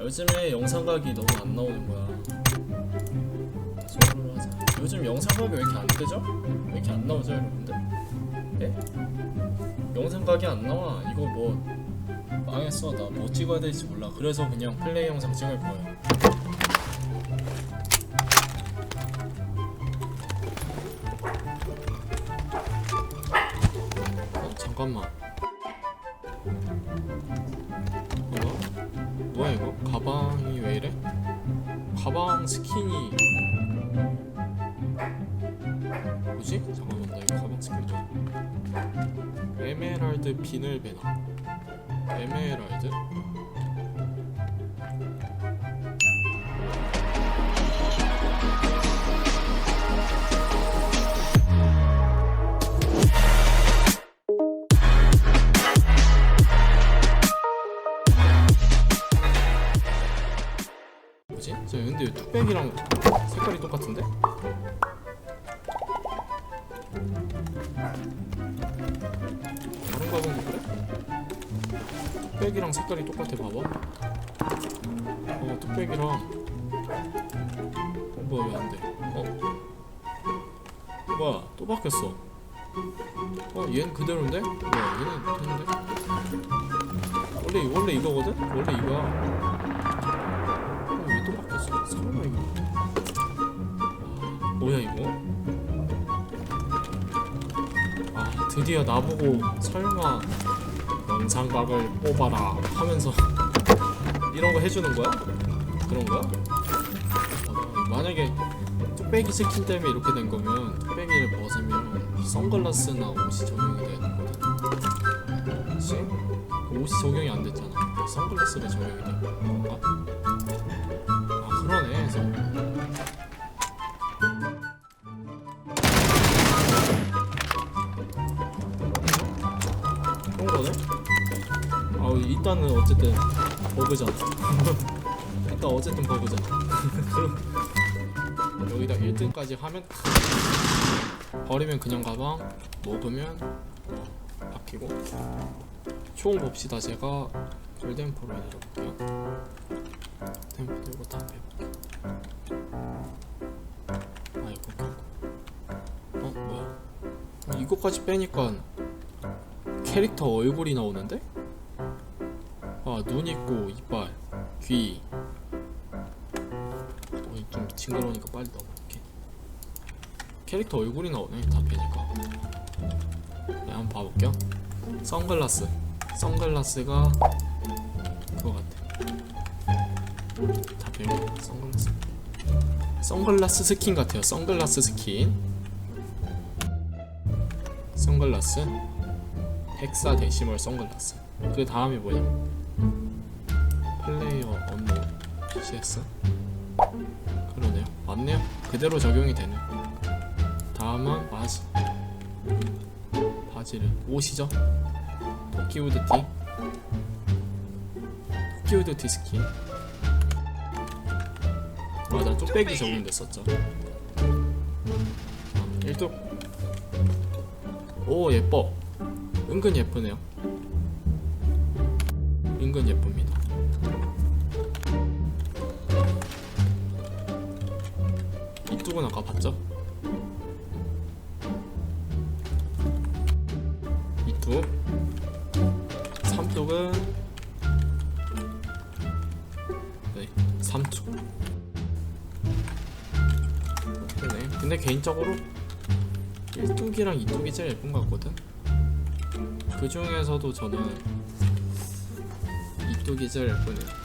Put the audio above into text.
요즘에 영상 각이 너무 안 나오는 거야. 저걸로 하자. 요즘 영상 각이 왜 이렇게 안 뜨죠? 왜 이렇게 안 나오죠, 여러분들? 예? 영상 각이 안 나와. 이거 뭐 망했어. 나 뭐 찍어야 될지 몰라. 그래서 그냥 플레이 영상 찍을 거예요. 어, 잠깐만. 뭐야? 뭐야 이거? 가방이 왜 이래? 가방 스킨이 뭐지? 잠깐만 나 이거 가방 스킨 뭐야? 에메랄드 비늘 배너 에메랄드? 뚝배기랑 색깔이 똑같은데? 다른 가방도 그래? 뚝배기랑 색깔이 똑같아 봐봐 어어 뭐야 왜 안돼 어? 뭐야 또 바뀌었어 어 얘는 그대로인데? 뭐야 얘는 되는데? 원래 원래 이거거든? 원래 이거야 드디어 나보고 설마 영상각을 뽑아라 하면서 이런 거 해주는 거야? 그런 거야? 아, 만약에 뚝배기 스킨 때문에 이렇게 된 거면 뚝배기를 벗으면 선글라스나 옷이 적용이 되는 거든 그치? 옷이 적용이 안 됐잖아 선글라스가 적용이 된 건가? 아 그러네 그래서 일단은 어쨌든 버그잖아 일단 어쨌든 버그잖아 그럼 여기다 1등까지 하면 버리면 그냥 가방 먹으면 바뀌고. 총 봅시다 제가. 골덴포를 내려볼게요. 템포 들고 아 이거 껴고 어 뭐야? 어, 이거까지 빼니까 캐릭터 얼굴이 나오는데? 아, 눈 있고 이빨, 귀. 어, 좀 징그러우니까 빨리 넘어갈게. 캐릭터 얼굴이 나오네, 다 빼니까. 네, 한번 봐볼게요. 선글라스. 선글라스가 그거 같아. 다 빼고 선글라스. 선글라스 스킨 같아요. 선글라스 스킨. 선글라스. 헥사 데시멀 선글라스 그 다음이 뭐냐 플레이어 업무 CS 그러네요. 맞네요. 그대로 적용이 되네. 다음은 바지 바지를 옷이죠? 토끼 후드티? 토끼 후드티 스킨 맞아 쪽배기 적용됐었죠. 아, 일독 오 예뻐. 은근 예쁘네요. 은근 예쁩니다. 이쪽은 아까 봤죠? 이쪽 삼쪽은 네 삼쪽 그러네 근데 개인적으로 1뚝이랑 2뚝이 제일 예쁜 것 같거든 그 중에서도 저는 제일 예쁘네요.